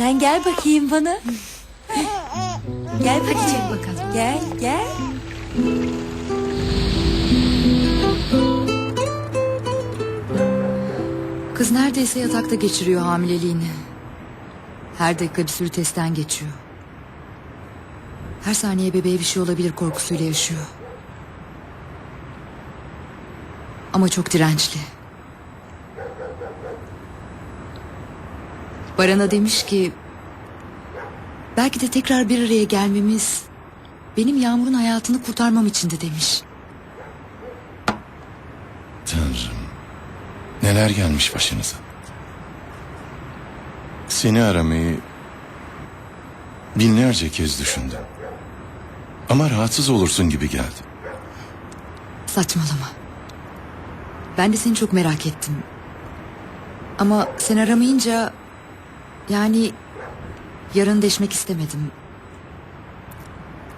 Sen gel bakayım bana. Gel bakayım. bakalım. Gel gel. Kız neredeyse yatakta geçiriyor hamileliğini. Her dakika bir sürü testten geçiyor. Her saniye bebeğe bir şey olabilir korkusuyla yaşıyor. Ama çok dirençli. Baran'a demiş ki... Belki de tekrar bir araya gelmemiz... Benim Yağmur'un hayatını kurtarmam için de demiş. Tanrım. Neler gelmiş başınıza. Seni aramayı binlerce kez düşündüm. Ama rahatsız olursun gibi geldi. Saçmalama. Ben de seni çok merak ettim. Ama sen aramayınca... Yani... Yarın deşmek istemedim.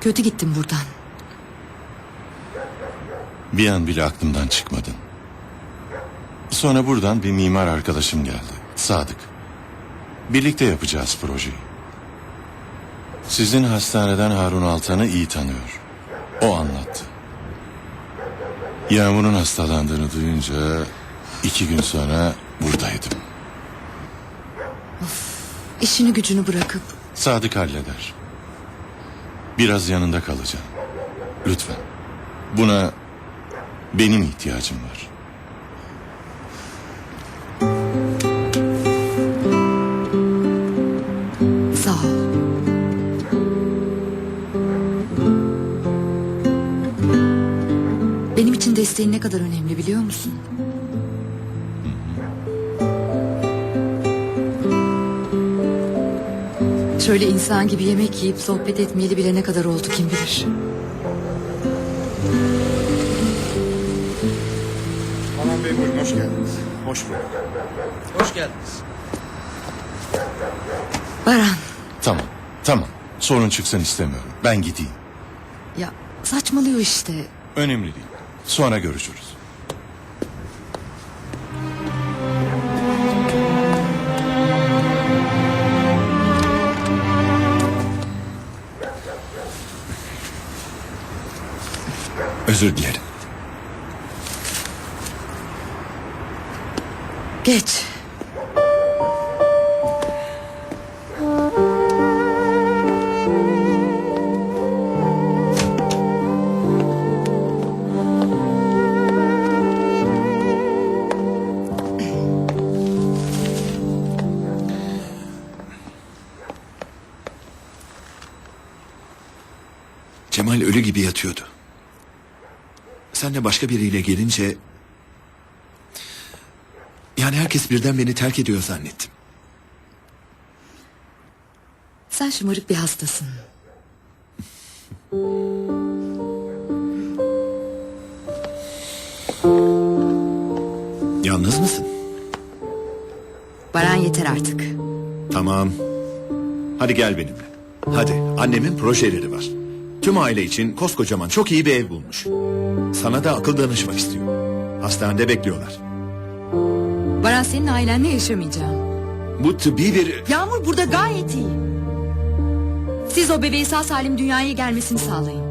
Kötü gittim buradan. Bir an bile aklımdan çıkmadın. Sonra buradan bir mimar arkadaşım geldi. Sadık. Birlikte yapacağız projeyi. Sizin hastaneden Harun Altan'ı iyi tanıyor. O anlattı. Yağmur'un hastalandığını duyunca iki gün sonra buradaydım. İşini gücünü bırakıp... Sadık halleder. Biraz yanında kalacağım. Lütfen. Buna benim ihtiyacım var. Sağ ol. Benim için desteğin ne kadar önemli biliyor musun? Şöyle insan gibi yemek yiyip sohbet etmeyeli bile ne kadar oldu kim bilir. Aman Bey buyurun hoş geldiniz. Hoş bulduk. Hoş geldiniz. Baran Tamam, tamam. Sorun çıksın istemiyorum. Ben gideyim. ya saçmalıyor işte. Önemli değil. Sonra görüşürüz. Özür dilerim. Geç. Cemal ölü gibi yatıyordu. Sen de başka biriyle gelince... Yani herkes birden beni terk ediyor zannettim. Sen şımarık bir hastasın. Yalnız mısın? Baran yeter artık. Tamam. Hadi gel benimle. Hadi annemin projeleri var. Tüm aile için koskocaman çok iyi bir ev bulmuş. Sana da akıl danışmak istiyor. Hastanede bekliyorlar. Baran senin ailenle yaşamayacağım. Bu tıbbi bir... Yağmur burada gayet iyi. Siz o bebeği sağ salim dünyaya gelmesini sağlayın.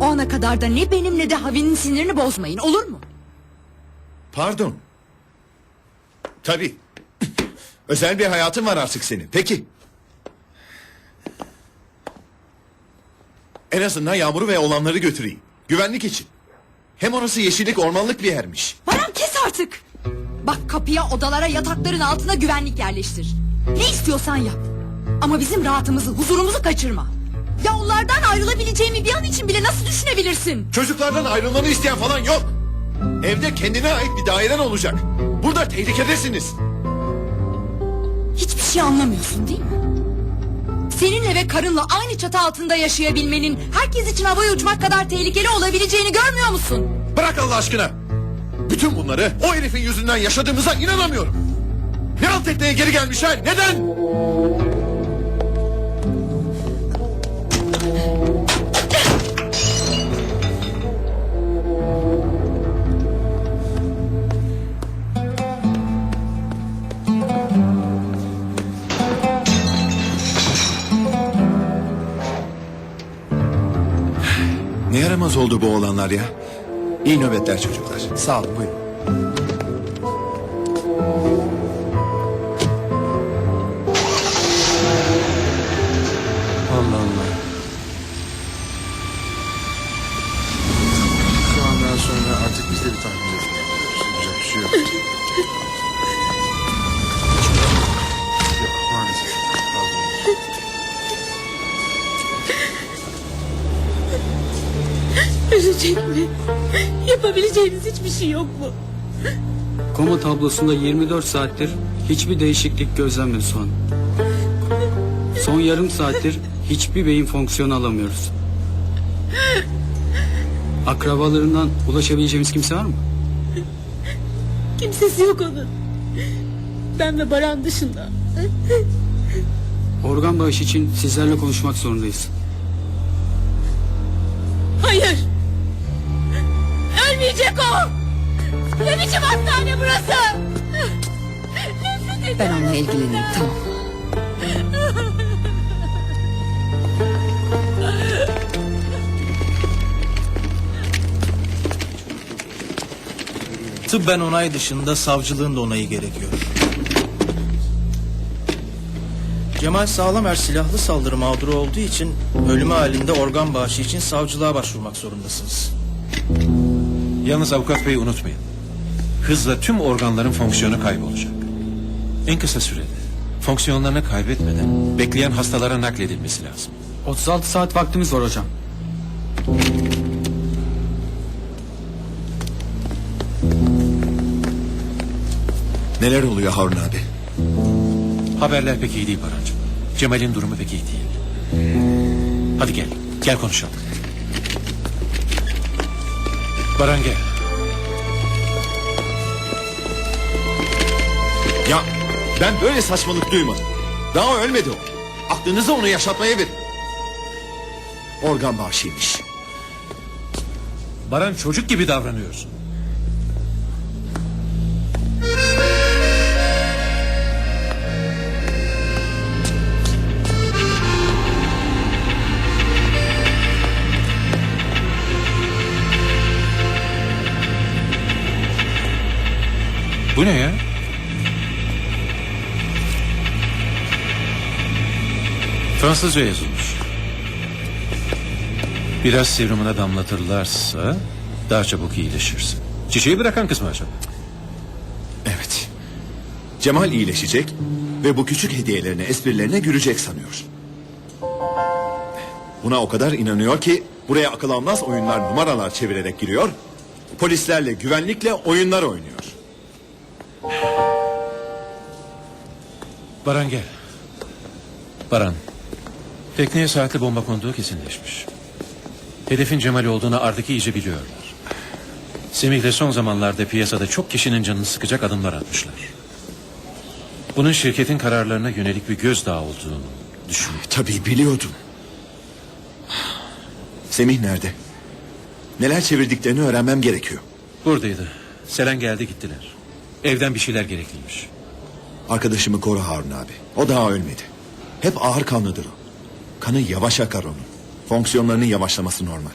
O ana kadar da ne benim ne de Havi'nin sinirini bozmayın olur mu? Pardon. Tabii. Özel bir hayatın var artık senin. Peki. En azından Yağmur'u ve olanları götüreyim. Güvenlik için. Hem orası yeşillik ormanlık bir yermiş. Baran kes artık. Bak kapıya odalara yatakların altına güvenlik yerleştir. Ne istiyorsan yap. Ama bizim rahatımızı huzurumuzu kaçırma. Ya onlardan ayrılabileceğimi bir an için bile nasıl düşünebilirsin? Çocuklardan ayrılmanı isteyen falan yok. Evde kendine ait bir dairen olacak. Burada tehlikedesiniz. Hiçbir şey anlamıyorsun değil mi? Seninle ve karınla aynı çatı altında yaşayabilmenin herkes için havaya uçmak kadar tehlikeli olabileceğini görmüyor musun? Bırak Allah aşkına. Bütün bunları o herifin yüzünden yaşadığımıza inanamıyorum. Ne alt etmeye geri gelmişler? Neden? Yaramaz oldu bu olanlar ya. İyi nöbetler çocuklar. Sağ olun buyurun. Ölecek mi? Yapabileceğiniz hiçbir şey yok mu? Koma tablosunda 24 saattir hiçbir değişiklik gözlenmedi an. Son yarım saattir hiçbir beyin fonksiyonu alamıyoruz. Akrabalarından ulaşabileceğimiz kimse var mı? Kimsesi yok onun. Ben ve Baran dışında. Organ bağışı için sizlerle konuşmak zorundayız. Hayır. Ölmeyecek o. Ne biçim hastane burası? Ben onunla ilgileneyim tamam. Tıbben onay dışında savcılığın da onayı gerekiyor. Cemal Sağlamer silahlı saldırı mağduru olduğu için ölümü halinde organ bağışı için savcılığa başvurmak zorundasınız. Yalnız avukat bey unutmayın. Hızla tüm organların fonksiyonu kaybolacak. En kısa sürede fonksiyonlarını kaybetmeden bekleyen hastalara nakledilmesi lazım. 36 saat vaktimiz var hocam. Neler oluyor Harun abi? Haberler pek iyi değil Barancığım. Cemal'in durumu pek iyi değil. Hadi gel, gel konuşalım. Baran gel. Ya ben böyle saçmalık duymadım. Daha ölmedi o. Aklınızı onu yaşatmaya verin. Organ bağışıymış. Baran çocuk gibi davranıyorsun. Bu ne ya? Fransızca yazılmış. Biraz serumuna damlatırlarsa daha çabuk iyileşirsin. Çiçeği bırakan kız mı acaba? Evet. Cemal iyileşecek ve bu küçük hediyelerine, esprilerine gülecek sanıyor. Buna o kadar inanıyor ki buraya akıl almaz oyunlar numaralar çevirerek giriyor. Polislerle, güvenlikle oyunlar oynuyor. Baran gel. Baran. Tekneye saatli bomba konduğu kesinleşmiş. Hedefin Cemal olduğunu artık iyice biliyorlar. Semih'le son zamanlarda piyasada çok kişinin canını sıkacak adımlar atmışlar. Bunun şirketin kararlarına yönelik bir gözdağı olduğunu düşünüyor. Tabii biliyordum. Semih nerede? Neler çevirdiklerini öğrenmem gerekiyor. Buradaydı. Selen geldi gittiler. Evden bir şeyler gerekliymiş. Arkadaşımı koru Harun abi. O daha ölmedi. Hep ağır kanlıdır o. Kanı yavaş akar onun. Fonksiyonlarının yavaşlaması normal.